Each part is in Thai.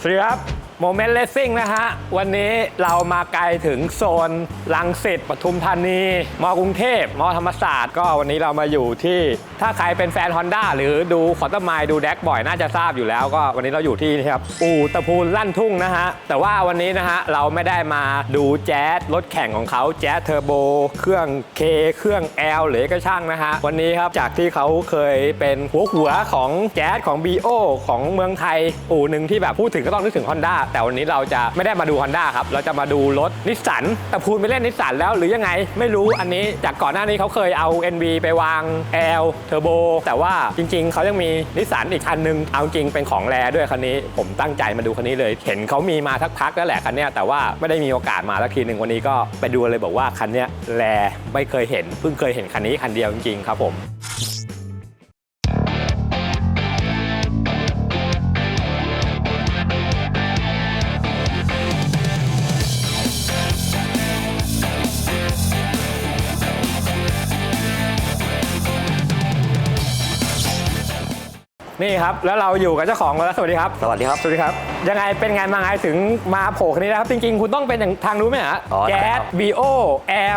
สวัสดีครับ โมเมนต์เลสซิ่งนะฮะ วันนี้เรามาไกลถึงโซนลังสิตปทุมธานีมอกรุงเทพมอธรรมศาสตร์ ก็วันนี้เรามาอยู่ที่ ถ้าใครเป็นแฟน Honda หรือดูขอร์ตมายดูแดกบ่อยน่าจะทราบอยู่แล้วก็วันนี้เราอยู่ที่นี่ครับ อู่ตะพูนลั่นทุ่งนะฮะ แต่ว่าวันนี้นะฮะ เราไม่ได้มาดูแจ๊สรถแข่งของเขาแจ๊สเทอร์โบเครื่อง K เครื่อง L หรือก็ช่างนะฮะวันนี้ครับจากที่เขาเคยเป็นหัวหัวของแจ๊สของ BO ของเมืองไทยอู่หนึ่งที่แบบพูดถึงก็ต้องนึกถึง Honda แต่วันนี้เราจะไม่ได้มาดู Honda ครับ เราจะมาดูรถนิสสันแต่พูนไปเล่นนิสสันแล้วหรือยังไงไม่รู้อันนี้จากก่อนหน้านี้เขาเคยเอา NV ไปวาง L Turbo แต่ว่าจริง ๆเขายังมีนิสสันอีกคันหนึงเอาจริงเป็นของแรด้วยคันนี้ ผมตั้งใจมาดูคันนี้เลย เห็นเขามีมาทักพักแล้วแหละคันนี้แต่ว่าไม่ได้มีโอกาสมาสักทีหนึ่งวันนี้ก็ไปดูเลยบอกว่าคันนี้แรไม่เคยเห็นเพิ่งเคยเห็นคันนี้คันเดียวจริงๆครับผม นี่ครับ แล้วเราอยู่กับเจ้าของรถแล้วสวัสดีครับ สวัสดีครับ สวัสดีครับ ยังไงเป็นไงมาไงถึงมาโผล่คันนี้นะครับ จริงๆ คุณต้องเป็นอย่างทางนู้นไหมฮะอ๋อแก๊ใช่คสรับ BO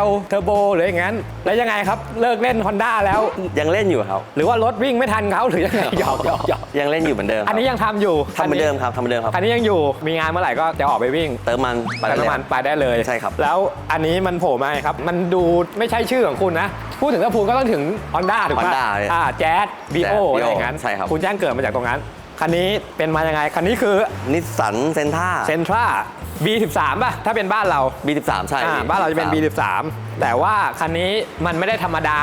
L Turbo หรืออย่างนั้น แล้วยังไงครับเลิกเล่น Honda แล้ว ยังเล่นอยู่ครับหรือว่ารถวิ่งไม่ทันเขาหรือยังไงหยอกหยอกหยอกยังเล่นอยู่เหมือนเดิมครับอันนี้ยังทำอยู่ทำเหมือนเดิมครับทำเหมือนเดิมครับคันนี้ยังอยู่มีงานเมื่อไหร่ก็จะออกไปวิ่ง เติมมันไปไปได้เลยน้ำมันไปได้เลยใช่ครับ แล้วอันนี้มันโผล่มาไงครับ มันดูไม่ใช่ชื่อของคุณนะ พูดถึงถ้าพูดก็ต้องถึง Honda ถูกปะ Honda เลยอ่าแจ๊ส BO แจ๊สอะไรอย่างนั้นใช่ครับ คุณแจ้งเกิดมาจากตรงนั้น คันนี้เป็นมายังไง คันนี้คือนิสสันเซนท่าเซนทรา B13 ป่ะ ถ้าเป็นบ้านเรา B13 ใช่อ่าพี่บ้านเราจะเป็น B13 B13 แต่ว่าคันนี้มันไม่ได้ธรรมดา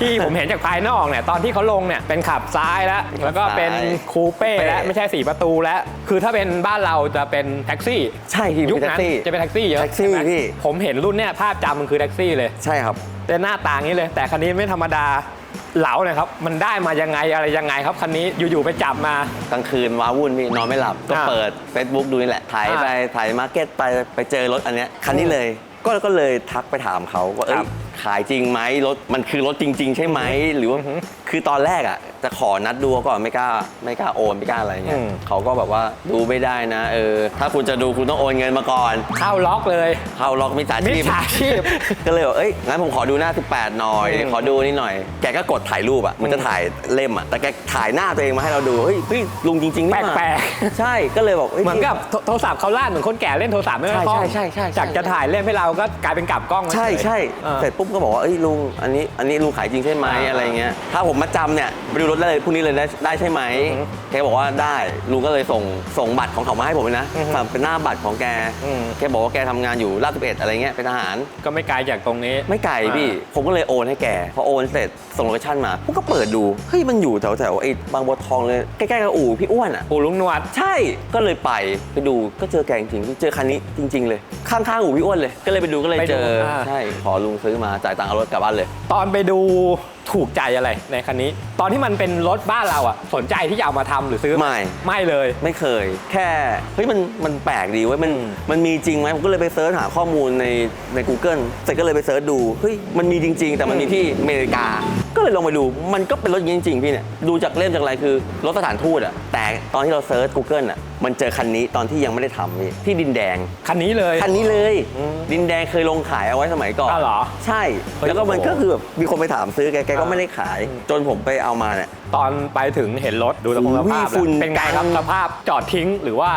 ที่ผมเห็นจากภายนอกเนี่ยตอนที่เขาลงเนี่ยเป็นขับซ้ายแล้ว แล้วก็เป็นคูเป้แล้วไม่ใช่4ประตูแล้ว คือถ้าเป็นบ้านเราจะเป็นแท็กซี่ ใช่พี่ยุคเป็นแท็นั้กนซี่จะเป็นแท็กซี่เยอะแท็กซี่ใช่ไหมพี่ผมเห็นรุ่นเนี่ยภาพจำมันคือแท็กซี่เลยใช่ครับแต่หน้าต่างนี้เลย แต่คันนี้ไม่ธรรมดา เหลาเลยครับ มันได้มายังไงอะไรยังไงครับคันนี้อยู่ๆไปจับมา กลางคืนว้าวุ่นพี่นอนไม่หลับ ก็อ่าเปิด Facebook ดูนี่แหละถ่ายอ่าไปถ่ายมาร์เก็ตไปไปเจอรถอันเนี้ยคันนี้เลยก็ก็เลยทักไปถามเขาว่าเอ้ครัยบขายจริงไหมรถมันคือรถจริง ๆ ใช่ไหมหรือว่า คือตอนแรกอะจะขอนัดดูก่อนไม่กล้าไม่กล้าโอนไม่กล้าอะไรเงี้อืยมเขาก็แบบว่าดูไม่ได้นะเออถ้าคุณจะดูคุณต้องโอนเงินมาก่อน เข้าล็อกเลย เข้าล็อกมิจฉาชีพ มิจฉาชีพ ก็เลยบอกเอ้ย งั้นผมขอดูหน้า 18 หน่อยอืมขอดูนี่หน่อย แกก็กดถ่ายรูปอะ มันจะถ่ายเล่มอะ แต่แกถ่ายหน้าตัวเองมาให้เราดู เฮ้ยเฮ้ยลุงจริงๆนี่หว่าแปลก ใช่ ก็เลยบอกเอ้ย เหมือนกับโทโทรศัพท์เขาลั่นเหมือนคนแก่เล่นโทรศัพท์ไม่ใช่ค่อยคล่องใช่ใช่ใช่ จากจะถ่ายเล่นให้เราก็กลายเป็นกลับกล้องมาใช่ เฉยใช่เออ เสร็จปุ๊บก็บอกว่า เอ้ยลุง อันนี้ อันนี้ลุงขายจริงใช่ไหมอ่า อะไรเงี้ย ถ้าผมมาจำเนี่ยไปดูรถได้เลยพรุ่งนี้เลยได้ได้ใช่ไหมอือฮึแกบอกว่าได้ลุงก็เลยส่งส่งบัตรของเขามาให้ผมเลยนะอือฮึแบบเป็นหน้าบัตรของแกอืม แกบอกว่าแกทำงานอยู่ลาดสิบเอ็ดอะไรเงี้ยเป็นทหาร ก็ไม่ไกลจากตรงนี้ ไม่ไกลพี่ ผมก็เลยโอนให้แก พอโอนเสร็จส่งโลเคชั่นมาผมก็เปิดดู เฮ้ย มันอยู่แถวแถวๆไอ้บางบัวทองเลย ใกล้ๆกับอู่พี่อ้วนอะ ปู่ลุงหนวด ใช่ ก็เลยไปไปดูก็เจอแกจริงๆเจอคันนี้จริง ๆ เลย ข้างๆอู่พี่อ้วนเลย ก็เลยไปดูก็เลยไปดูเจอ อ่า ใช่ ขอลุงซื้อมาจ่ายตังค์เอารถกลับบ้านเลย ตอนไปดู ถูกใจอะไรในคันนี้ ตอนที่มันเป็นรถบ้านเราอะ สนใจที่จะเอามาทำหรือซื้อไม่ ไม่เลย ไม่เคย แค่เฮ้ยมันมันแปลกดีเว้ยมันอืมมันมีจริงไหมผมก็เลยไปเซิร์ชหาข้อมูลในใน Google เสร็จก็เลยไปเซิร์ชดูเฮ้ยมันมีจริง ๆ แต่มันมีที่อเมริกา ก็เลยลองไปดู มันก็เป็นรถอย่างนี้จริงๆพี่เนี่ย ดูจากเล่มจากอะไรคือรถสถานทูตอะแต่ตอนที่เราเซิร์ช Google อะมันเจอคันนี้ตอนที่ยังไม่ได้ทำพี่ที่ดินแดง คันนี้เลย คันนี้เลยอืมดินแดงเคยลงขายเอาไว้สมัยก่อนอ้าวเหรอใช่ เฮ้ยแล้วก็มันโอ้โห ก็คือแบบมีคนไปถามซื้อแกแกก็อ่าไม่ได้ขาย จนผมไปเอามาเนี่ยตอนไปถึงเห็นรถดูสภาพอุ้ยแล้วฝุ่น เป็นไงครับกลางสภาพจอดทิ้งหรือว่า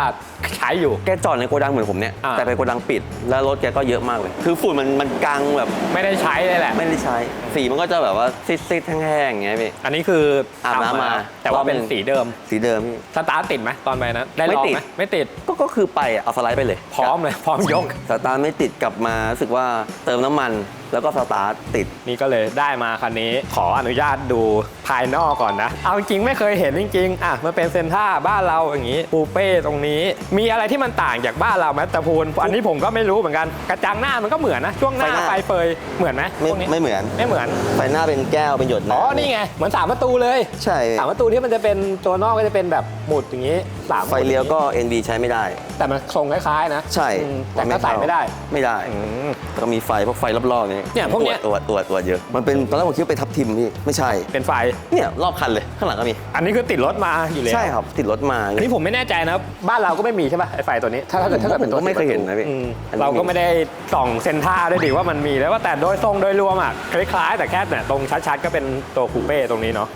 ใช้อยู่ แกจอดในโกดังเหมือนผมเนี่ย อ่า แต่เป็นโกดังปิด แล้วรถแกก็เยอะมากเลย คือฝุ่นมันมันกังแบบไม่ได้ใช้เลยแหละ ไม่ได้ใช้ สีมันก็จะแบบว่าซิดๆแห้งๆอย่างเงี้ยพี่ อันนี้คืออาบน้ำมา แต่ว่าเป็นรอบหนึ่งสีเดิม สีเดิมพี่ สตาร์ทติดไหมตอนไปนั้นได้ลองไม่ติด ไหมไม่ติดก็ก็คือไปอะเอาสไลด์ไปเลยพร้อมเลย พร้อมยก สตาร์ทไม่ติดกลับมารู้สึกว่าเติมน้ำมัน แล้วก็สตาร์ทติด นี่ก็เลยได้มาคันนี้ขออนุญาตดู ภายนอกก่อนนะ เอาจริงๆไม่เคยเห็นจริงๆอะมันเป็นเซนท่าบ้านเราอย่างนี้ปูเป้ตรงนี้ มีอะไรที่มันต่างจากบ้านเราไหมตะพูนอันนี้ผมก็ไม่รู้เหมือนกันกระจังหน้ามันก็เหมือนนะช่วงหน้าไฟหน้า ไฟเฟยเหมือนไหมไม่พวกนี้ไม่เหมือน ไม่เหมือนไฟหน้าเป็นแก้วเป็นหยดอ๋อน้ำนี่ไงเหมือนสามประตูเลยใช่ สามประตูที่มันจะเป็นตัวนอกก็จะเป็นแบบหมุดอย่างนี้สามหมุดไฟเลี้ยวก็ NB ใช้ไม่ได้ แต่มันทรงคล้ายๆนะใช่อืมแต่ก็ใส่ไม่ได้ไม่ได้อืม แล้วก็มีไฟพวกไฟรอบๆนี่เนี่ยพวกเนี้ย อวดอวดอวดเยอะ มันเป็นตอนแรกผมคิดว่าเป็นทับทิมพี่ ไม่ใช่ เป็นไฟเนี่ยรอบคันเลยข้างหลังก็มี อันนี้คือติดรถมาอยู่แล้วใช่ครับติดรถมาอันนี้ผมไม่แน่ใจนะบ้านเราก็ไม่มีใช่ป่ะไอไฟตัวนี้ ถ้าถ้าเกิดถ้าเกิดเป็นตัวผมก็ไม่เคยเห็นนะพี่อืมอันนี้ เราก็ไม่ได้ส่องเซนท่าด้วยดิว่ามันมีแล้วว่าแต่โดยทรงโดยรวมอะคล้ายๆ แต่แค่เนี่ยตรงชัดๆก็เป็นตัวคูเป้ตรงนี้เนาะ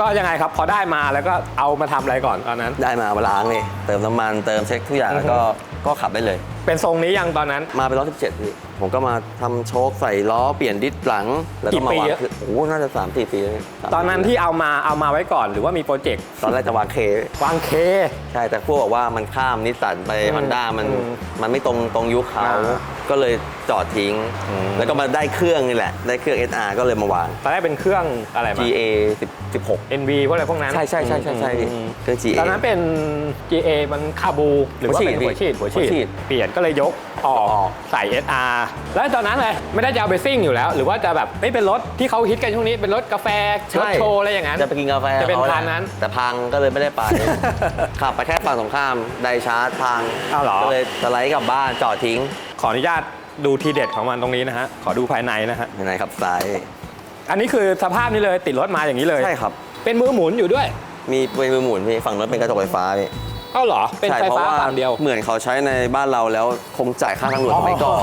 ก็ยังไงครับพอได้มาแล้วก็เอามาทำอะไรก่อนตอนนั้น ได้มามาล้างเลยเติมน้ำมันเติมเช็คทุกอย่างแล้วก็ก็ขับได้เลย เป็นทรงนี้ยังตอนนั้น มาเป็นล้อ17พี่ผมก็มาทำโชคใส่ล้อเปลี่ยนดิสหลัง แล้วก็มากี่ปีวางอะ คือโอ้โหน่าจะ3 4ปีแล้วพี่สามตอนนั้นที่เอามาเอามาไว้ก่อนหรือว่ามีโปรเจกต์ตอนแรกจะวางเค วางเค ใช่แต่พวกบอกว่ามันข้ามนิสสันไปอืมฮอนด้ามันอืมมันไม่ตรงตรงยุคเขาอ่า ก็เลยจอดทิ้งอืมแล้วก็มาได้เครื่องนี่แหละ ได้เครื่อง SR ก็เลยมาวาง ตอนแรกเป็นเครื่องอะไรมา GA 10 16 NV พวกอะไรพวกนั้นใช่ใช่ใช่ใช่ใช่อืมเครื่อง GA ตอนนั้นเป็น GA มันคาบูหรือว่าเป็นหัหัววฉีฉีดดหัวหัวฉีฉีดดเปลี่ยนก็เลยยกออกออกใส่ SR แล้วตอนนั้นเลยไม่ได้จะเอาไปซิ่งอยู่แล้ว หรือว่าจะแบบไม่เป็นรถที่เขาฮิตกันช่วงนี้เป็นรถกาแฟรถโชว์อะไรอย่างนั้น จะไปกินกาแฟจะเป็นขาแหลพันนั้น แต่พังก็เลยไม่ได้ไป ขับไปแค่ฝั่งตรงข้ามไดชาร์จพังอ้าวเหรอ ก็เลยสไลด์กลับบ้านจอดทิ้งขออนุญาตดูทีเด็ดของมันตรงนี้นะฮะขอดูภายในนะฮะยังไงครับซ้ายอันนี้คือสภาพนี้เลยติดรถมาอย่างนี้เลย ใช่ครับ เป็นมือหมุนอยู่ด้วย มีเป็นมือหมุนพี่ฝั่งนั้นเป็นกระจกไฟฟ้าพี่ เอ้าเหรอ เป็นใช่ไฟเพราะฟ้าว่าฝั่งเดียว เหมือนเขาใช้ในบ้านเราแล้วคงจ่ายค่าทางด่วนไปก่อน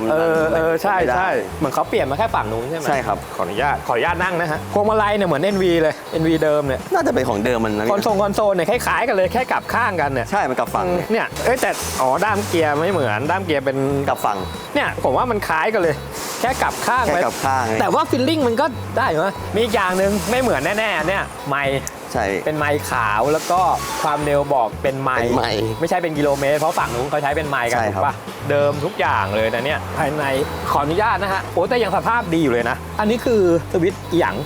มันเออเออใช่ไม่ได้ ใช่เหมือนเขาเปลี่ยนมาแค่ฝั่งนู้นใช่ไหมใช่ครับ ขออนุญาตขออนุญาตนั่งนะฮะพวงมาลัยเนี่ยเหมือน NV เลย NV เดิมเนี่ยน่าจะเป็นของเดิมมันนะคอนพี่โซลคอนโซลเนี่ยคล้ายๆกันเลยแค่กลับข้างกันเนี่ยใช่มันกลับฝั่งเนี่ยเนี่ยเอ้ยแต่อ๋อด้ามเกียร์ไม่เหมือนด้ามเกียร์เป็นกลับฝั่งเนี่ยผมว่ามันคล้ายกันเลย แค่กลับข้างแค่ไปกลับข้างแต่ว่าฟิลลิ่งมันก็ได้อยู่นะมีอีกอย่างหนึ่งไม่เหมือนแน่ๆเนี่ยไมค์ ใช่ เป็นไมค์ขาวแล้วก็ความเร็วบอกเป็นไมเป็นค์ไมค์ไม่ใช่เป็นกิโลเมตร เพราะฝั่งนู้นเขาใช้เป็นไมค์กันใช่ถูครับ กปะเดิมทุกอย่างเลยนะเนี่ยภายในขออนุญาตนะฮะโอ้แต่ยังสภาพดีอยู่เลยนะ อันนี้คือสวิตช์อีหยัง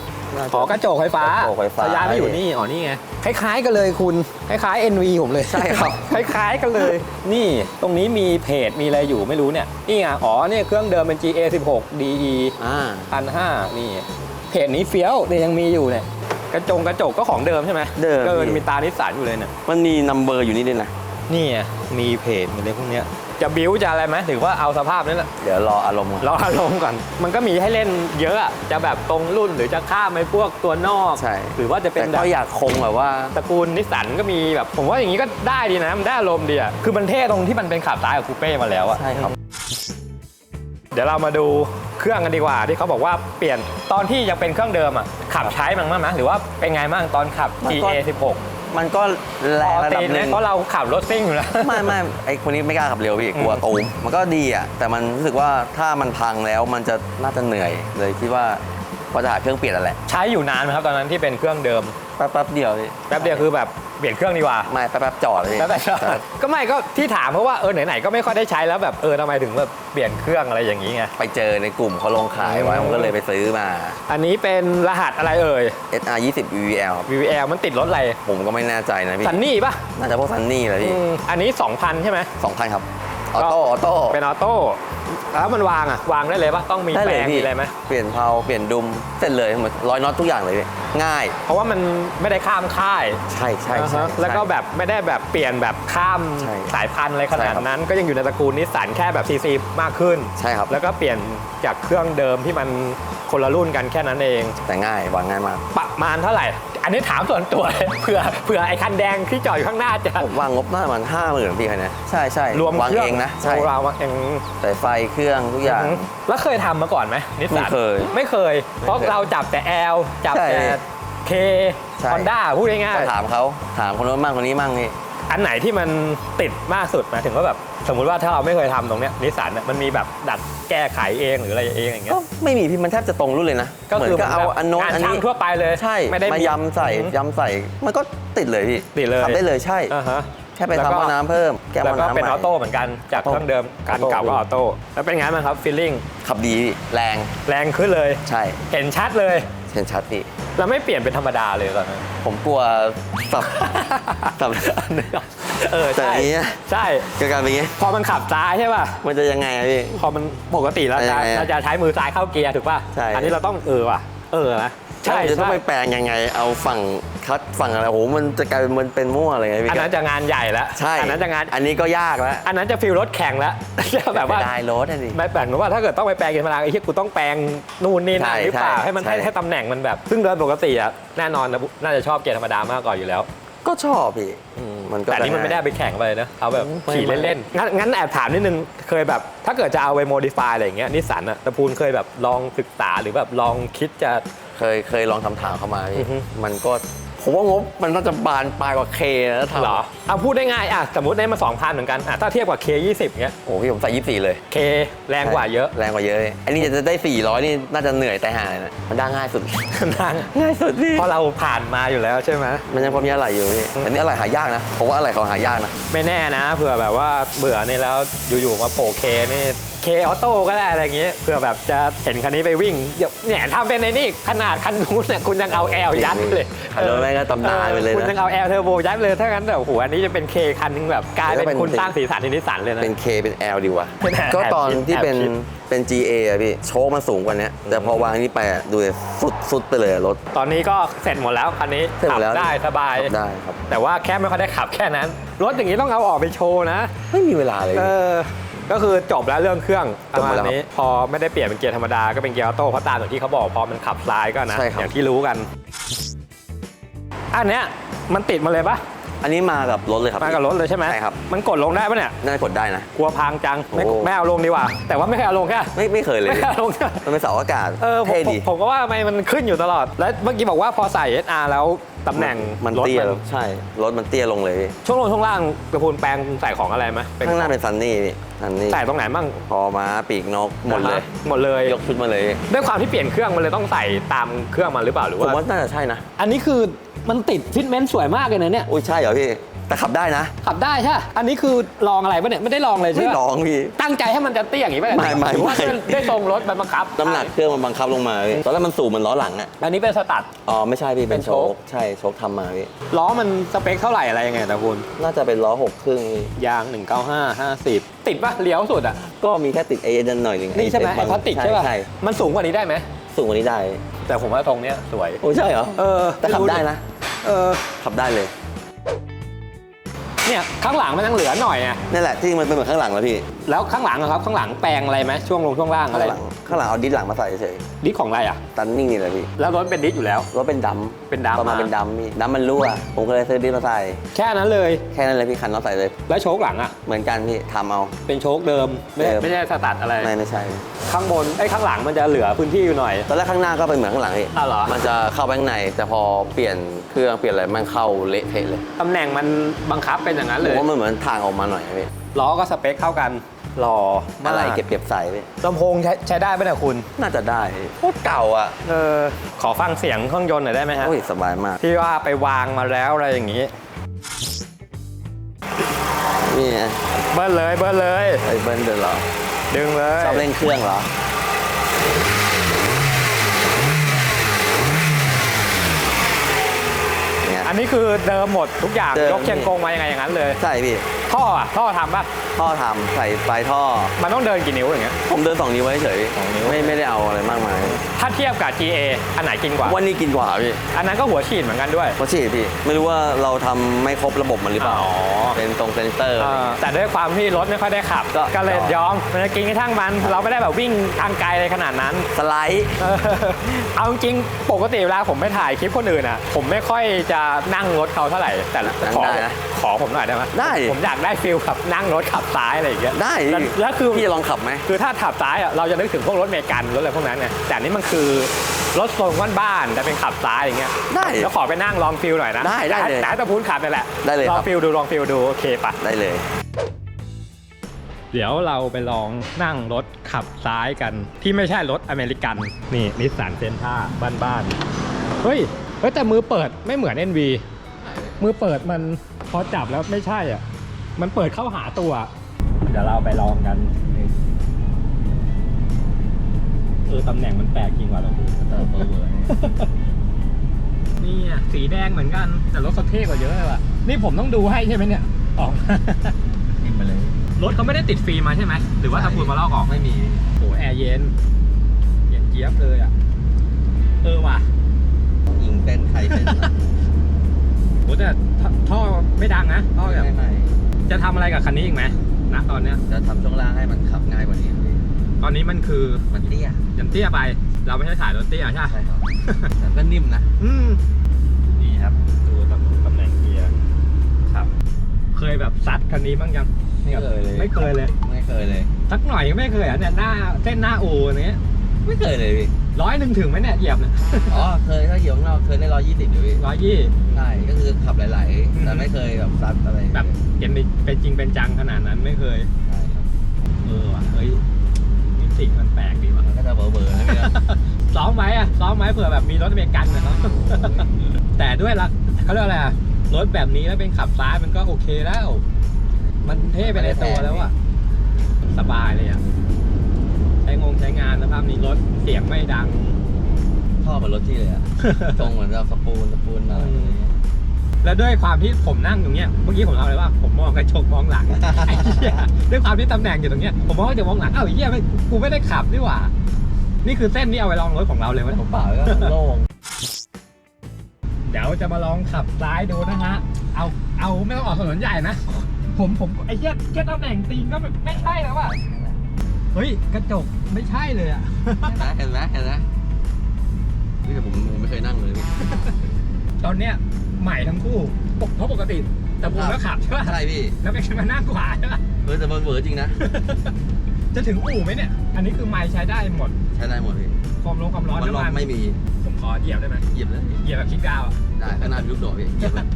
อ๋อกระจกไฟฟ้ากระจกไฟฟ้าย้ายมาอยู่นี่อ๋อนี่ไงคล้าย ๆกันเลยคุณคล้ายๆ NV ผมเลย ใช่ครับ คล้ายๆกันเลย นี่ตรงนี้มีเพจมีอะไรอยู่ไม่รู้เนี่ย นี่ไงอ๋อเนี่ยเครื่องเดิมเป็น GA 16 DE อ่าพันห้านี่ เพจนี้เฟี้ยวเนี่ยยังมีอยู่เนี่ย กระจงกระจกก็ของเดิมใช่ไหมเดิม เกินพี่มีตานิสสันอยู่เลยเนี่ยมันมีนัมเบอร์อยู่นี่ด้วยนะนี่ไงมีเพจมีอะไรพวกเนี้ยจะบิ้วจะอะไรไหมหรือว่าเอาสภาพนั้นแหละเดี๋ยวรออารมณ์ก่อนเราอารมณ์ก่อน มันก็มีให้เล่นเยอะอะจะแบบตรงรุ่นหรือจะข้ามไปพวกตัวนอก ใช่ หรือว่าจะเป็นแต่แบก็บอยากคงแบบว่าตระกูลนิสสันก็มีแบบ ผมว่าอย่างนี้ก็ได้ดีนะ มันได้อารมณ์ดีอะคือมันเท่ตรงที่มันเป็นขับซ้ายกับคูเป้มาแล้วอะ ใช่ครับเดี๋ยวเรามาดูเครื่องกันดีกว่า ที่เขาบอกว่าเปลี่ยนตอนที่ยังเป็นเครื่องเดิมอะขับใช้มั้งมั้ยไหมหรือว่าเป็นไงบ้างตอนขับ มันก็ GA 16มันก็แรงระดับตีนหไหมนึ่งเพราะเราขับรถซิ่งอยู่แล้ว ไม่ไม่ไอคนนี้ไม่กล้าขับเร็วพี่กลัวอืมตูมมันก็ดีอะแต่มันรู้สึกว่าถ้ามันพังแล้วมันจะน่าจะเหนื่อยเลยคิดว่าพอจะหาเครื่องเปลี่ยนแล้วแหละ ใช้อยู่นานไหมครับตอนนั้นที่เป็นเครื่องเดิม แป๊บๆเดียวพี่แป๊บเดียวคือแบบเปลี่ยนเครื่องดีกว่าไม่แป๊บๆจอดเลยพี่แล้วแต่ชอบก็ไม่ก็ที่ถามเพราะว่าเออไหนๆก็ไม่ค่อยได้ใช้แล้วแบบเออทำไมถึงแบบเปลี่ยนเครื่องอะไรอย่างนี้ไง ไปเจอในกลุ่มเขาลงขายไว้อืมผมก็เลยไปซื้อมา อันนี้เป็นรหัสอะไรเอ่ย SR 20 VVL ครับ VVL มันติดรถอะไร ผมก็ไม่แน่ใจนะพี่ซันนี่ป่ะน่าจะพวกซันนี่แหละพี่อืมอันนี้ 2,000 ใช่ไหมสองพันครับ ออโต้ออโต้เป็นออโต้แล้วมันวางอะวางได้เลยป่ะต้องมีได้แปลเลยงมีพี่อะไรไหมเปลี่ยนเพลาเปลี่ยนดุมเสร็จเลยหมดร้อยน็อตทุกอย่างเลยพี่ง่าย เพราะว่ามันไม่ได้ข้ามค่ายใช่ใช่อ่าใช่ ฮะแล้วก็แบบไม่ได้แบบเปลี่ยนแบบข้ามใช่สายพันธุ์อะไรขนาใช่ดครับนั้น ก็ยังอยู่ในตระกูลนิสสันแค่แบบซีซีมากขึ้นใช่ครับ แล้วก็เปลี่ยนจากเครื่องเดิมที่มันคนละรุ่นกันแค่นั้นเอง แต่ง่ายวางง่ายมาก ประมาณเท่าไหร่ อันนี้ถามส่วนตัวเลยเผื่อเผื่อไอ้คันแดงที่จอดอยู่ข้างหน้าจะ ผมวางงบน่าจะประมาณห้าหมื่นพี่คันเนี้ยใช่ใช่รวมวางเครื่องเองนะใช่เราวางเองแต่ไฟเครื่องทุกอย่างอืมแล้วเคยทำมาก่อนไหมนิสสันไม่เคย ไม่เคย เพราะไม่เคยเราจับแต่แอลจับใช่แต่เคใช่ฮอนด้าพูดง่ายก็ถามเขาถามคนโน้นมั่งคนนี้มั่งนี่ๆอันไหนที่มันติดมากสุดหมายถึงว่าแบบ สมมุติว่าถ้าเราไม่เคยทำตรงเนี้ยนิสสันเนี่ยมันมีแบบดัดแก้ไขเองหรืออะไรเองอย่างเงี้ก็ย ไม่มีพี่มันแทบจะตรงรุ่นเลยนะก็เหมือคือนก็เอาแบบอันโน้นงานอันช่างนี้ทั่วไปเลยใช่ไม่ได้มายำใส่อืมยำใส่ มันก็ติดเลยพี่ติดเลย ทำได้เลยใช่ อ่าฮะแค่ไปแล้วก็ ทำหม้อน้ำเพิ่ม แก้หแล้วม้อก็น้ำเป็นใหอม่ อโต้เหมือนกันจากออโต้เครื่องเดิมการออโต้ เก่าก็ออโต้แล้วเป็นไงบ้างครับฟีลลิ่งขับดีพี่แรงแรงขึ้นเลย ใช่เห็นชัดเลย เห็นชัดพี่เราไม่เปลี่ยนเป็นธรรมดาเลยตอนนั้น ผมกลัวสับ สับ เออแต่ใช่อย่างเงี้ย ใช่เกิดการเป็นอย่างงี้ พอมันขับซ้ายใช่ป่ะมันจะยังไงอะพี่ พอมันปกติเราจะยังไงอะเราจะใช้มือซ้ายเข้าเกียร์ถูกป่ะใช่ อันนี้เราต้องเออว่ะ เออนะใช่จะต้องใช่ไปแปลงยังไง เอาฝั่งขคัดฝั่งอะไรโอ้โหมันจะกลายเป็นมันเป็นมั่วอะไรไงพี่อันนั้นจะงานใหญ่แล้วใช่อันนั้นจะงาน อันนี้ก็ยากแล้วอันนั้นจะฟิลรถแข่งแล้ว จะแบบว่าไม่ได้รถอะดิไม่แปลกหรือว่าถ้าเกิดต้องไปแปลงกินพลังไอ้ที่กูต้องแปลงนู่นนี่นั่นใช่หรือเปล่าใช่ให้มันให้ใช่ให้ตำแหน่งมันแบบ ซึ่งโดยปกติอะแน่นอนนะน่าจะชอบเกียร์ธรรมดามากกว่าอยู่แล้ว ก็ชอบพี่มันก็แต่อันนี้มันไม่ได้จะเอาไปแข่งไปเลยนะ เอาแบบไม่ขี่ไม่เล่นๆงั้นงั้นแอบถามนิดนึงเคยแบบถ้าเกิดจะเอาไปโมดิฟายอะไรอย่างเงี้ยนิสสันอะตะพูนเคยแบบลองศึกษาหรือแบบลองคิดจะ เคยเคยลองทำถามเข้ามาอืพี่อฮึมันก็ ผมว่างบมันน่าจะบานปลายกว่าเคนะถ้าทำเหรอเอาพูดได้ง่ายอะสมมติได้มา2,000เหมือนกันอะถ้าเทียบกับ K20 เงี้ยโอ้พี่ผมใส่ยี่สี่เลย K แรงกว่าเยอะ แรงกว่าเยอะเลยอันนี้จะได้ 400 นี่น่าจะเหนื่อยแต่หาเลยนะมันได้ง่ายสุด นางง่ายสุดพี่เพราะเราผ่านมาอยู่แล้วใช่ไหมมันยังพอมีอะไรอยู่พี่อันนี้อะไรหายากนะผมว่าอะไรเขาหายากนะไม่แน่นะเผื่อแบบว่าเบื่อนี่แล้วอยู่ๆมาโผล่เคนี่ เคออโต้ก็ได้อะไรอย่างเงี้ยเผื่อแบบจะเห็นคันนี้ไปวิ่งเดี๋ยวเนี่ยทำเป็นในนี่ขนาดคันนู้นเนี่ยคุณยังเอาแอลยัดเลยคันนู้นแม่งก็ตำนานไปเลยนะคุณยังเอาแอลเทอร์โบยัดเลยถ้างั้นแบบโอ้โหอันนี้จะเป็นเคคันนึงแบบกลายเป็นแล้วเป็นคุณสร้างสีสันในนิสสันเลยนะเป็น K เป็น L ดีกว่าเป็นแอบก็ตอนที่เป็นแอบคิดเป็น GA อะพี่โชคมันสูงกว่านี้แต่พอวางนี่ไปอะดูเลยสุดสุดไปเลยอะรถ ตอนนี้ก็เสร็จหมดแล้วคันนี้เสร็จหมขัดแล้วได้สบายขับได้ครับแต่ว่าแค่ไม่ค่อยได้ขับแค่นั้น รถอย่างนี้ต้องเอาออกไปโชว์นะ ไม่มีเวลาเลยเออ ก็คือจบแล้วเรื่องเครื่องปจระบมาหมณดแล้วครับนี้ พอไม่ได้เปลี่ยนเป็นเกียร์ธรรมดาก็เป็นเกียร์ออโต้เพราะตามอย่างที่เขาบอกพอมันขับซ้ายก็นะใช่ครับอย่างที่รู้กัน อันเนี้ยมันติดมาเลยปะ อันนี้มากับรถเลยครับ มากับรถเลยใช่ไหมใช่ครับ มันกดลงได้ปะเนี่ย น่าจะกดได้นะ กลัวพังจัง ไม่โอ้ ไม่เอาลงดีกว่า แต่ว่าไม่เคยเอาลงแค่ไม่ไม่เคยเลย ไม่เคยเอาลงแค่มันเป็นเสาอากาศเออผมเท่ผมดีผมก็ว่าทำไมมันขึ้นอยู่ตลอด แล้วเมื่อกี้บอกว่าพอใส่ SR แล้วตำแหน่งมันรถเตี้ยมันลงใช่ รถมันเตี้ยลงเลยพี่ช่วงลงช่วงล่างกระพูนแปลงใส่ของอะไรไหมเป็ข้างหน้าเป็นซันนี่พี่ซันนี่ใส่ตรงไหนบ้างพอมาปีกนกหมดเลยนะฮะหมดเลยยกชุดมาเลย ด้วยความที่เปลี่ยนเครื่องมันเลยต้องใส่ตามเครื่องมันหรือเปล่าหรือผมว่า ว่าน่าจะใช่นะ อันนี้คือ มันติดฟิตเมนต์สวยมากเลยนะเนี่ย อุ้ยใช่เหรอพี่ แต่ขับได้นะ ขับได้ใช่ปะอันนี้คือลองอะไรปะเนี่ย ไม่ได้ลองเลยใช่ไม่ปะลองพี่ ตั้งใจให้มันจะเตี้ยอย่างนี้ปะเนี่ยไม่ไม่หรือว่าไม่ ได้ได้ทรงรถมันบังคับน้ำหนักเครื่องมันบังคับลงมาพี่ตอนแรกมันสูงเหมันล้อหลังอะอันนี้เป็นสตัด อ๋อไม่ใช่พี่ เป็เป็นนโชโชค ค ใช่โชคทำมาพี่ ล้อมันสเปคเท่าไหร่อะไรยังไงนะคุณ น่าจะเป็นล้อหกครึ่งพี่ยาง 195 50 ติดปะเลี้ยวสุดอะ ก็มีแค่ติดเอเดนหน่อยหนึงนี่ใช่ไหมบาไอ้งพลาสติกใช่ปะใช่มันสูงกว่านี้ได้ไหม สูงกว่านี้ได้ แต่ผมว่าตรงเนี้ยสวย โอ้ใช่เหรอ เออแต่ขับได้นะ เออ ขับได้เลย เนี่ยข้างหลังมันยังเหลือหน่อยอะนี่แหละที่มันเป็นเหมือนข้างหลังแล้วพี่แล้วข้างหลังอะครับข้างหลังแปลงอะไรไหมช่วงลงช่วงล่างอะข้างไรหลังข้างหลังเอาดิสหลังมาใส่เฉยดิสของอะไรอะตันนิ่งนี่แหละพี่แล้วรถเป็นดิสอยู่แล้ว รถเป็นดเป็นำดำประมาณมา เป็นดำพี่ดำมันรั่วผมก็เลยซื้อดิสมาใส่แค่นั้นเลย แค่นั้นเลยพี่คันเราใส่เลย แล้วโชคหลังอะเหมือนกันพี่ทำเอา เป็นโชคเดิมไม่เดิม ไม่ใช่สตัดอะไร ไม่ไม่ใช่ ข้างบนไอ้ยข้างหลังมันจะเหลือพื้นที่อยู่หน่อย ตอนแรกข้างหน้าก็เป็นเหมือนข้างหลังพี่อ้าวเหรอ มันจะเข้าไปข้างในแต่พอเปลี่ยนเครื่องเปลี่ยนอะไรมันเข้าเละเทะเลย ตำแหน่งมันบังคับเป็นอย่างนั้นผเลมยว่ามันเหมือนทางออกมาหน่อยอะพี่ล้อก็สเปคเท่ากันหล่อมากอะไรเก็บเก็บใส่พี่ลำโพงใช้ใช้ได้ไหมเนี่ยคุณ น่าจะได้โคตรเก่าอะเออขอฟังเสียงเครื่องยนต์หน่อยได้ไหมฮะโอ้ยสบายมากที่ว่าไปวางมาแล้วอะไรอย่างนี้นี่ไงเบิ้ลเลยเบิ้ลเลยไอ้เบิ้ลเดินเหรอดึงเลยชอบเล่นเครื่องเหรอเนี่ย อันนี้คือเดิมหมดทุกอย่างเดิม ยกเชียงกงมายังไงอย่างนั้นเลย ใช่พี่ ท่ออะท่อทำปะท่อทำใส่ปลายท่อ มันต้องเดินกี่นิ้วอย่างเงี้ยผมเดินสองนิ้วไว้เฉยสองนิ้วไม่ไม่ได้เอาอะไรมากมาย ถ้าเทียบกับ GA อันไหนกินกว่า วันนี้กินกว่าพี่อันนั้นก็หัวฉีดเหมือนกันด้วยเพราะฉีดพี่ ไม่รู้ว่าเราทำไม่ครบระบบมันหรือเปล่าอ๋อ เป็นตรงเซนเซอร์ เออแต่ด้วยความที่รถไม่ค่อยได้ขับ ก็ ก็เลยยอมมันจะกินกระทั่งมันเราไม่ได้แบบวิ่งทางไกลอะไรขนาดนั้น สไลด์ เออเอาจริงๆปกติเวลาผมไปถ่ายคลิปคนอื่นอะ ผมไม่ค่อยจะนั่งรถเขาเท่าไหร่ แต่นั่งขอได้นะ ขอผมหน่อยได้ไหมได้ดิผมอยากได้ฟิลขับนั่งรถขับซ้ายอะไรอย่างเงี้ยได้แล้วแล้วคือพี่จะลองขับไหมคือถ้าขับซ้ายอะเราจะนึกถึงพวกรถเมกันรถอะไรพวกนั้นไงแต่อันนี้มันคือรถทรงบ้านๆแต่เป็นขับซ้ายอย่างเงี้ยได้แล้วขอไปนั่งลองฟิลหน่อยนะได้ได้เลยแต่แต่พูดขับนี่แหละได้เลยลองครับฟิลดูลองฟิลดูโอเคปะได้เลย เดี๋ยวเราไปลองนั่งรถขับซ้ายกันที่ไม่ใช่รถอเมริกันนี่นิสสันเซนท่าบ้านๆเฮ้ยเฮ้ยแต่มือเปิดไม่เหมือน NV มือเปิดมัน พอจับแล้วไม่ใช่อะ มันเปิดเข้าหาตัว เดี๋ยวเราไปลองกันนี่เออตำแหน่งมันแปลกจริงว่ะเราดูนี่อะสีแดงเหมือนกัน แต่รถเขาเท่กว่าเยอะเลยว่ะ นี่ผมต้องดูให้ใช่ไหมเนี่ยออกยิงไปเลย รถเขาไม่ได้ติดฟิล์มมาใช่ไหม หรือว่าถ้าคุณมาลอกออกไม่มีโอ้แอร์เย็น เย็นเจี๊ยบเลยอะ ไม่ดังนะท่อแบบไม่ไม่จะทำอะไรกับคันนี้อีกไหมณตอนเนี้ย จะทำช่วงล่างให้มันขับง่ายกว่านี้ครับพี่ตอนนี้มันคือมันเตี้ยยันเตี้ยไป เราไม่ใช่ถ่ายรถเตี้ยใช่ไหมใช่ครับแต่ก็นิ่มนะอืม นี่ครับ ดูตำตำแหน่งเกียร์ครับ เคยแบบซัดคันนี้บ้างยังไม่เคยเลยไม่เคยเลย ไม่เคยเลย สักหน่อยก็ไม่เคยอะเนี่ยหน้าเส้นหน้าอูเนี้ยไม่เคยเลยพี่ ร้อยหนึ่งถึงไหมเนี่ยเหยียบเนี่ยอ๋อเคยถ้าเหยียบข้างนอกเคยได้ร้อยยี่สิบอยู่พี่ร้อยยี่ใช่ก็คือขับหลายอืมๆแต่ไม่เคยแบบซัดอะไรแบบเป็นเป็นจริงเป็นจังขนาดนั้นไม่เคยใช่ครับเออว่ะเฮ้ยมิติมันแปลกดีว่ะมันก็จะเบอร์เบอร์นะพี่นะซ้อมไหมอะซ้อมไหมเผื่อแบบมีรถอเมริกันนะครับแต่ด้วยละเขาเรียกอะไรอะรถแบบนี้แล้วเป็นขับซ้ายมันก็โอเคแล้ว มันเท่ไปในตัวแล้วอะสบายเลยอะใช้งงใช้งานสภาพนี้รถเสียงไม่ดังท่อเหมือนรถที่เลยอะตรงเหมือนแบบสปูนสปูนหน่อยอะไรเงี้ยแล้วด้วยความที่ผมนั่งอยู่เนี้ยเมื่อกี้ผมทำอะไรว่าผมมองกระจกมองหลังไอ้เหี้ยด้วยความที่ตำแหน่งอยู่ตรงเนี้ยผมมองกระจกมองหลังเอ้าไอ้เหี้ยไม่กูไม่ได้ขับนี่หว่า นี่คือเส้นที่เอาไว้ลองรถของเราเลยวะผมเปล่าก็โล่งเดี๋ยวจะมาลองขับซ้ายดูนะฮะเอาเอาไม่ต้องออกถนนใหญ่นะ ผมผมไอ้เหี้ยแค่ตำแหน่งตีนก็ไม่ใช่แล้วว่ะ เฮ้ย กระจกไม่ใช่เลยอะ เห็นไหมเห็นไหมเห็นไหมนี่แต่ผมผมไม่เคยนั่งเลยพี่ตอนเนี้ยใหม่ทั้งคู่ปกเพราะปกติ แต่ผมก็ขับใช่ป่ะ ใช่พี่ แล้วเป็นมานั่งขวาใช่ป่ะ เออแต่มันเวอร์จริงนะ จะถึงอู่ไหมเนี่ย อันนี้คือไม้ใช้ได้หมด ใช้ได้หมดพี่ความร้อนความร้อนมันน้ำล็อมักนไม่มี ผมขอเหยียบได้ไหมเหยียบเลยเหยียบแบบคลิกดาวน์อะได้ข้างหน้ามีลูกโดดพี่เหยียบเลย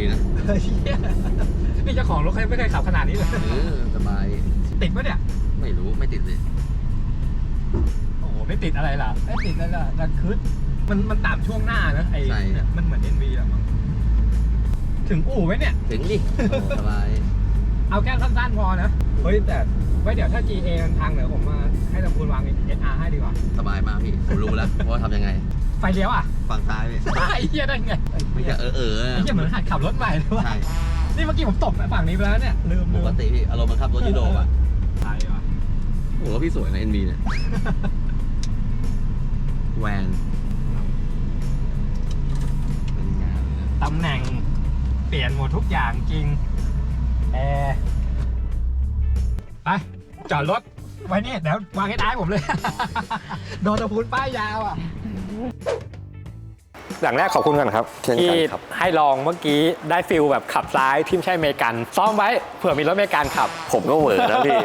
ดึงดีนะเฮ้ยนี่เจ้าของรถเขายังไม่เคยขับขนาดนี้เลย เออสบาย ติดปะเนี่ย ไม่รู้ไม่ติดเลย โอ้โห ไม่ติดอะไรล่ะไม่ติดอะไรล่ะดันคืดมันมันต่ำช่วงหน้านะไอ้ใช่ เนี่ยมันเหมือน NV แหละมั้งถึงอู่ไหมเนี่ย ถึงดิโอ้สบาย เอาแค่สั้นๆพอนะ เฮ้ยแต่ไว้เดี๋ยวถ้า GA มันพังเดี๋ยวผมมาให้ตะพูนวาง SR ให้ดีกว่า สบายมากพี่ ผมรู้แล้วว่าทำยังไง ไฟเลี้ยวอะฝั่งซ้ายพี่ไอ้เหี้ยได้ไงไม่ใช่เออเออไอ้เหี้ยเหมือนหัดขับรถใหม่เลยว่ะใช่นี่เมื่อกี้ผมตบฝั่งนี้ไปแล้วเนี่ย ลืมปลืมกติพี่อารมณ์มันขับรถยูโดอะใช่ว่ะผมว่าพี่สวยนะ NB เนี่ยแวนเป็นงานเลยนะตำแหน่งเปลี่ยนหมดทุกอย่างจริงแอร์ไป จอดรถไว้นี่เดี๋ยววางให้ท้ายผมเลย โดนตะพูนป้ายยาวอะ อย่างแรกขอบคุณกันครับเช่นกันที่ครับ ให้ลองเมื่อกี้ได้ฟิลแบบขับซ้ายที่ไม่ใช่อเมริกัน ซ้อมไว้เผื่อมีรถอเมริกันขับผมก็เหวอนะพี่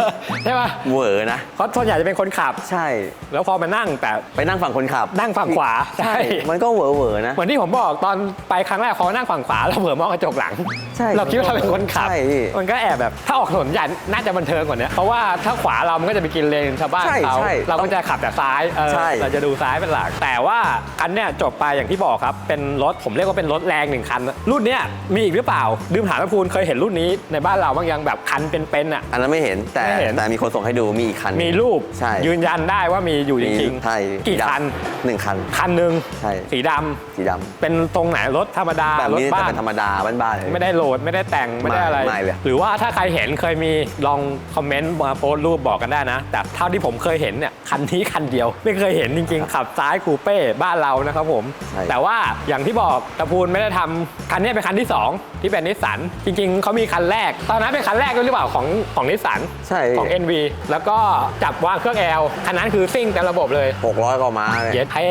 ใช่ป่ะเหวอนะ เพราะส่วนใหญ่จะเป็นคนขับ ใช่ แล้วพอมานั่งแต่ไปนั่งฝั่งคนขับ นั่งฝั่งขวาใช่มันก็เหวอเหวอนะ เหมือนที่ผมบอกตอนไปครั้งแรกพอนั่งฝั่งขวาเราเผื่อมองกระจกหลัง ใช่เราคิดว่าเราเป็นคนขับ ใช่พี่มันก็แอบแบบถ้าออกถนนใหญ่น่าจะบันเทิงกว่านี้เพราะว่าถ้าขวาเรามันก็จะไปกินเลนชาวบ้านใช่เขาใช่เราก็จะขับแต่ซ้ายเออใช่ เราจะดูซ้ายเป็นหลักแต่ว่าอันเนี้ยจบไปอย่างที่บอกครับเป็นรถผมเรียกว่าเป็นรถแรงหนึ่งคัน รุ่นเนี้ยมีอีกหรือเปล่าดื่มถามตะพูนเคยเห็นรุ่นนี้ในบ้านเราบ้างยังแบบคันเป็นๆอะ อันนั้นไม่เห็นแต่ไม่เห็น แต่มีคนส่งให้ดูมีอีกคันมีรูปใช่ยืนยันได้ว่ามีอยู่จริงใช่ๆกี่ดำคันหนึ่งคัน คันหนึ่งใช่ สีดำสีดเป็นตรงไหนรถธรรมดาำแบบรถนี้แต่บ้าน เป็นธรรมดาบ้านๆเลย ไม่ได้โหลดไม่ได้แต่งไม่ได้อะไร ไม่เลย หรือว่าถ้าใครเห็นเคยมีลองคอมเมนต์มาโพสต์รูปบอกกันได้นะ แต่เท่าที่ผมเคยเห็นเนี่ยคันนี้คันเดียว ไม่เคยเห็นจริงๆ ขับซ้ายคูเป้บ้านเรานะครับผม ใช่ แต่ว่าอย่างที่บอกตะพูนไม่ได้ทำคันนี้เป็นคันที่ 2 ที่เป็นนิสสันจริงๆเขามีคันแรก ตอนนั้นเป็นคันแรกด้วยหรือเปล่าของของนิสสันใช่ของ NV แล้วก็จับวางเครื่องแอลคันนั้นคือซิ่งเต็มระบบเลยหกร้อยกว่าม้าเลยเย็ดเท่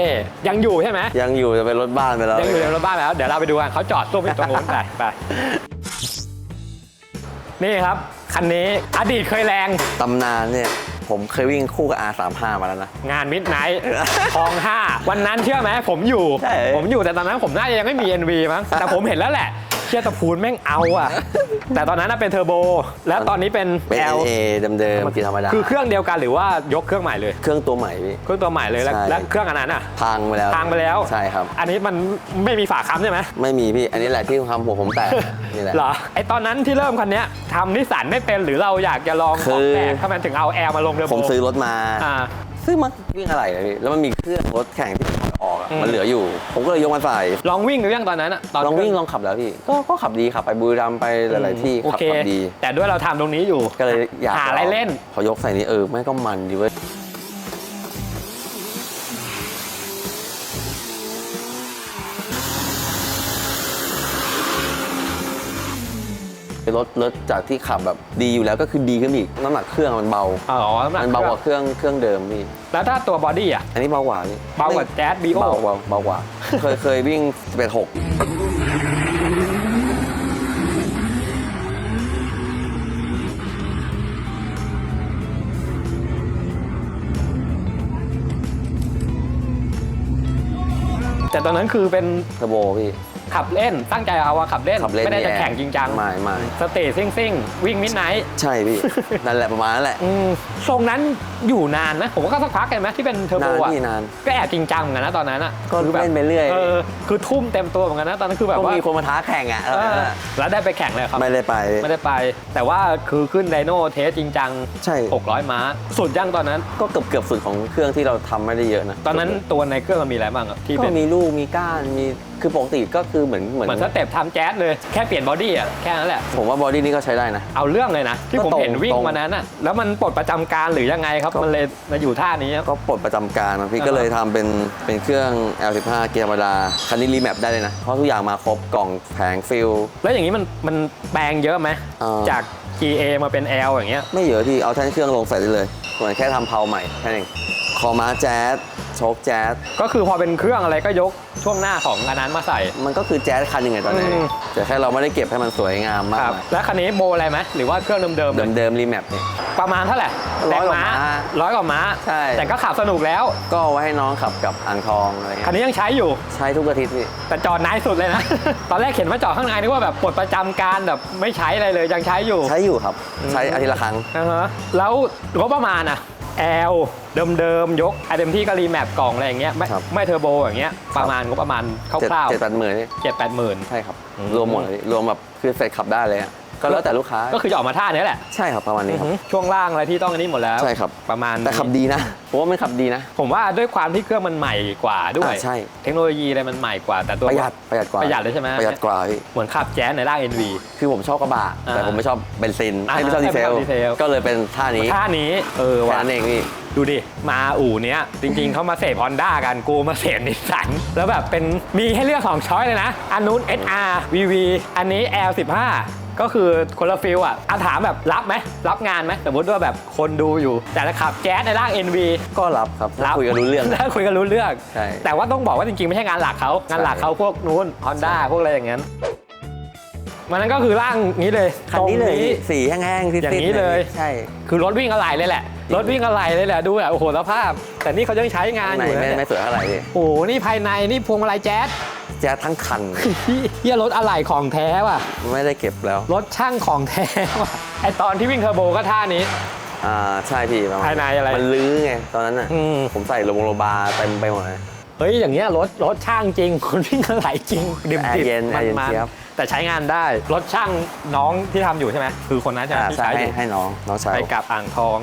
ยังอยู่ใช่ไหมยังอยู่จะเป็นรถบ้านไปแล้วยังอยู่ในรถบ้านแล้วเดี๋ยวเราไปดูกันเขาจอดตู้ไปตรงนู้นไปไปนี่ครับคันนี้อดีตเคยแรงตำนานเนี่ย ผมเคยวิ่งคู่กับ R35 มาแล้วนะ งานมิดไนท์คลองห้าวันนั้นเชื่อไหมผมอยู่ ใช่ ผมอยู่แต่ตอนนั้นผมน่าจะยังไม่มี NV มั้งแต่ผมเห็นแล้วแหละเชื่อตะพูนแม่งเอาอะ แต่ตอนนั้นน่ะเป็นเทอร์โบ แล้วตอนนี้เป็น เป็น L NA เดิมๆกีธรรมดา คือเครื่องเดียวกันหรือว่ายกเครื่องใหม่เลย เครื่องตัวใหม่พี่ เครื่องตัวใหม่เลยแล้วใช่ แล้วเครื่องอันนั้นอะ พังไปแล้วพังไปแล้ว ใช่ครับ อันนี้มันไม่มีฝาค้ำใช่ไหมไม่มีพี่ อันนี้แหละที่ทำหัวผมแตกนี่แหละ เหรอไอตอนนั้นที่เริ่มคันเนี้ยทำนิสสันไม่เป็นหรือเราอยากจะลองคืของอแปลกถ้ามันถึงเอาแอร์มาลงเทอร์โบผมซื้อรถมา อ่า ซื้อมาวิ่งอะไรนะพี่ แล้วมันมีเครื่องรถแข่งที่ ออกอะอืม มันเหลืออยู่ ผมก็เลยยกมาใส่ ลองวิ่งหรือยังตอนนั้นอะตอนลองวิ่งลองขับแล้วพี่ก็ก็ขับดีขับไปบุรีรัมย์ไปหลาย ๆ ที่โอขับเคขับดี แต่ด้วยเราทำตรงนี้อยู่ก็เลยอยากหาอะไรเล่น พอยกใส่นี้เออไม่ก็มันดีเว้ย รถรถจากที่ขับแบบดีอยู่แล้วก็คือดีขึ้นอีกน้ำหนักเครื่องมันเบา อ๋อำหมันเบากว่าเครื่องเครื่องเดิมพี่แล้วถ้าตัวบอดี้อะอันนี้เบากว่าพี่เบากว่าแจ๊สบีโอเบาเบาเบากว่า เคยเคยวิ่งเป็นหกแต่ตอนนั้นคือเป็นเทอร์โบพี่ ขับเล่นตั้งใจเอาว่าขับเล่น ขับเล่นไม่ได้จะนี่แข่งจริงจังไม่ไม่สเตจซิ่งซิ่งวิ่งมิดไนท์ใช่พี่ นั่นแหละประมาณนั้นแหละทรงนั้นอยู่นานนะผมว่าก็สักพักเห็นไหมที่เป็นเทอร์โบนานอะพี่นานก็แอบจริงจังเหมือนกันนะตอนนั้นอะก็คือแบบเล่นไปเรื่อยเออคือทุ่มเต็มตัวเหมือนกันนะตอนนั้นคือแบบก็ว่ามีคนมาท้าแข่งอะเออแล้วได้ไปแข่งเลยครับไม่ได้ไปไม่ได้ไป แต่ว่าคือขึ้นไดโน่เทสจริงจังใช่600 ม้า สุดยังตอนนั้นก็เกือบเกือบสุดของเครื่องที่เราทำไม่ได้เยอะนะตอนนั้นตัวในเครื่องมันมีอะไรบ้างอะที่ก็เป็นมีลูกมีก้านมีคือปกติก็คือเหมือนเหมือนเหมือนสเต็ปทำแจ๊สเลยแค่เปลี่ยนบอดี้อะแค่นั้นแหละ ผมว่าบอดี้นี่ก็ใช้ได้นะ เอาเรื่องเลยนะ ที่ผมก็ตรงเห็นวิ่งตรงวันนั้นอะแล้วมันปลดประจำการหรือยังไงครับก็มันเลยมาอยู่ท่านี้ครับก็ปลดประจำการนะพี่อ่าก็เลยทำเป็นเป็นเครื่อง L15 เกียร์ธรรมดาคันนี้รีแมปได้เลยนะ เพราะทุกอย่างมาครบกล่องแผงฟิลแล้วอย่างนี้มันมันแปลงเยอะไหมอ่าจาก GA มาเป็น L อย่างเงี้ยไม่เยอะที่เอาแท่นเครื่องลงใส่ได้เลยเหมือนแค่ทำเพลาใหม่แค่นั้นเองคอม้าแจ๊ส โชคแจ๊สก็คือพอเป็นเครื่องอะไรก็ยกช่วงหน้าของอันนั้นมาใส่ มันก็คือแจ๊สคันหนึ่งไงตอนนี้อืม แต่แค่เราไม่ได้เก็บให้มันสวยงามมากครับมายแล้วคันนี้โบอะไรไหมหรือว่าเครื่องเดิมๆเลยเดิมๆรีแมปเนี่ย ประมาณเท่าไหร่ร้อยกว่าแรงม้าร้อยกว่าม้าใช่ แต่ก็ขับสนุกแล้ว ก็เอาไว้ให้น้องขับกับอ่างทองอะไรคันเงี้ยนี้ยังใช้อยู่ ใช้ทุกอาทิตย์พี่ แต่จอดนายสุดเลยนะ ตอนแรกเห็นว่าจอดข้างในนึกว่าแบบปลดประจำการแบบไม่ใช้อะไรเลยยังใช้อยู่ ใช้อยู่ครับ ใช้อาทิตย์ละครั้งนะฮะแล้วงบประมาณอะ แอลเดิมๆยกไอเดมที่ก็รีแมปกล่องอะไรอย่างเงี้ยไม่ครับ ไม่เทอร์โบอย่างเงี้ยประมาณงบประมาณคเจ็ดร่าวเจ็ดแปดหมื่นนี่ๆเจ็ดแปดหมื่น ใช่ครับ อืม รวมหมดเลยรวมแบบคือเสร็จขับได้เลยอะ ก็แล้วแต่ลูกค้าก็คือจะออกมาท่านี้แหละใช่ครับประมาณนี้ครับ ช่วงล่างอะไรที่ต้องอันนี้หมดแล้วใช่ครับ ประมาณแต่ขับนี้ดีนะผมว่ามันขับดีนะ ผมว่าด้วยความที่เครื่องมันใหม่กว่าด้วยอ่าใช่ เทคโนโลยีอะไรมันใหม่กว่า แต่ตัวประหยัดประหยัดกว่าประหยัดเลยใช่ไหมประหยัดกว่าพี่เหมือนขับแจ๊สในร่าง NV คือผมชอบกระบะอ่าแต่ผมไม่ชอบเบนซินอ่าให้ไม่ชอบให้ดีเซไม่ชลอบดีเซล ก็เลยเป็นท่านี้ท่านี้เออแค่ว่ะ นั้นเองพี่ ดูดิ มาอู่เนี้ย จริงๆเขามาเสพฮอนด้ากันกูมาเสพนิสสันแล้วแบบเป็นมีให้เลือกสองช้อยเลยนะ อันนู้น SR VV อันนี้ L15 ก็คือคนละฟิลอะอาถามแบบรับไหม รับงานไหมสมมติว่าแบบคนดูอยู่ แต่ละขับแจ๊สในร่าง NV ก็รับครับถ้าคุยกันรู้เรื่องถ้าคุยกันรู้เรื่อง ใช่ แต่ว่าต้องบอกว่าจริงๆ ไม่ใช่งานหลักเขางานหลักเขาพวกนู้น Honda พวกอะไรอย่างนั้นมันนั้นก็คือร่างนี้เลยคันนี้เลยตรงสีแห้งๆซิดๆอย่างนี้เลย ใช่ คือรถวิ่งอะไรเลยแหละ รถวิ่งอะไรเลยแหละดูแบบโอ้โหสภาพ แต่นี่เขายังใช้งานข้างอในยู่นะไม่เนี่ยไม่สวยเท่าไหร่พี่โอ้โหนี่ภายในนี่พวงมาลัยแจ๊สแจ๊สทั้งคัน เฮียรถอะไรของแท้ว่ะ ไม่ได้เก็บแล้ว รถช่างของแท้ว่ะไอตอนที่วิ่งเทอร์โบก็ท่านี้ อ่าใช่พี่ประมาณภายในอะไร มันลื้อไงตอนนั้นอะ อืมผมใส่โลงโลบาเต็มไปหมดเลย เฮ้ยอย่างเงี้ยรถรถช่างจริง คนวิ่งอะไรจริงดิบแอร์เย็นๆแอร์เย็นมันเจี๊ยบ ๆแต่ใช้งานได้รถช่างน้องที่ทำอยู่ใช่ไหมคือคนนั้นใช่ไหมอ่าที่ใช่ใช้อให้ยู่ให้น้องน้องชายไปกับอ่างทอง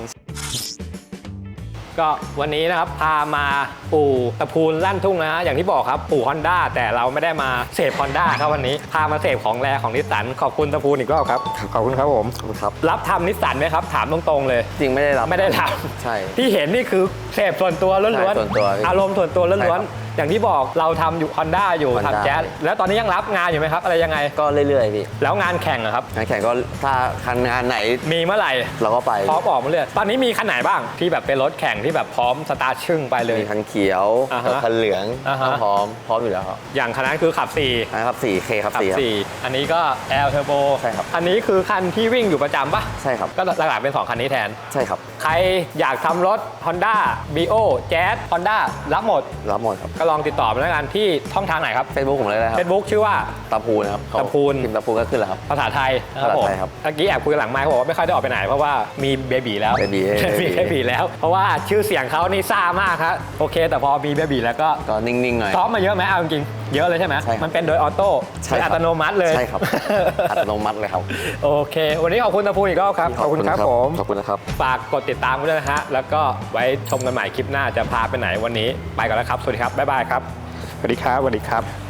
ก็วันนี้นะครับพามาอู่ตะพูนลั่นทุ่งนะฮะอย่างที่บอกครับอู่ฮอนด้าแต่เราไม่ได้มาเสพฮอนด้าครับวันนี้พามาเสพของแรของนิสสันขอบคุณตะพูนอีกรอบครับขอบคุณครับผมขอบคุณครับ รับทำนิสสันไหมครับถามตรงๆเลย จริงไม่ได้รับไม่ได้ทใช่ ที่เห็นนี่คือเสพส่วนตัวล้วนใช่ส่วนตัวพี่ ๆอารมณ์ส่วนตัวใช่ล้วนครับๆ อย่างที่บอกเราทำอยู่ฮอนด้าอยู่ Honda ทำแจ๊สแล้วตอนนี้ยังรับงานอยู่ไหมครับ อะไรยังไง ก็เรื่อยๆพี่แล้วงานแข่งอะครับ งานแข่งก็ถ้าคันงานไหนมีเมื่อไหร่เราก็ไป พร้อมออกมาเลยตอนนี้มีคันไหนบ้างที่แบบเป็นรถแข่งที่แบบพร้อมสตาร์ทชึ่งไปเลย มีคันเขียวอ่าฮะกับคันเหลืองอ่าฮะ พร้อมพร้อมอยู่แล้วครับอย่างคันนั้นคือขับ4นะครับ 4K ครับขับ4ครับ4อันนี้ก็ L Turbo ใช่ครับ อันนี้คือคันที่วิ่งอยู่ประจำปะใช่ครับก็หลักๆเป็น2คันนี้แทน ใช่ครับใครอยากทำรถ Honda Bio Jazz Honda รับหมด รับหมดครับ ก็ลองติดต่อมาแล้วกันที่ช่องทางไหนครับเฟซบุ๊กผมเลยนะครับ Facebook ชื่อว่าตาพูนะครับเขาตาพูนพิมพ์ตาพูนก็ขึ้นแล้วครับ ภาษาไทยนะครับผมภาษาไทยครับเมื่อกี้แอบคุยกันหลังไมค์เขาบอกว่าไม่ค่อยได้ออกไปไหนเพราะว่ามีเบบีแล้วเบบีมีเบบีแล้ว เพราะว่าชื่อเสียงเขานี่ซ่ามากครับโอเค แต่พอมีเบบีแล้วก็ก็นิ่งๆหน่อยซ้อมมาเยอะไหมเอาจริง เยอะเลยใช่ไหมใช่ครับมันเป็นโดยออโต้ใช่โดยครัอับตโนมัติเลยใช่ครับ อัตโนมัติเลยครับโอเค วันนี้ขอบคุณตะพูอีกรอบครับ ขอบคุณครับผม ขอบคุณนะครับ ฝากกดติดตามไว้ด้วยนะฮะ แล้วก็ไว้ชมกันใหม่คลิปหน้าจะพาไปไหนวันนี้ ไปก่อนแล้วครับ สวัสดีครับ บ๊ายบายครับ สวัสดีครับ สวัสดีครับ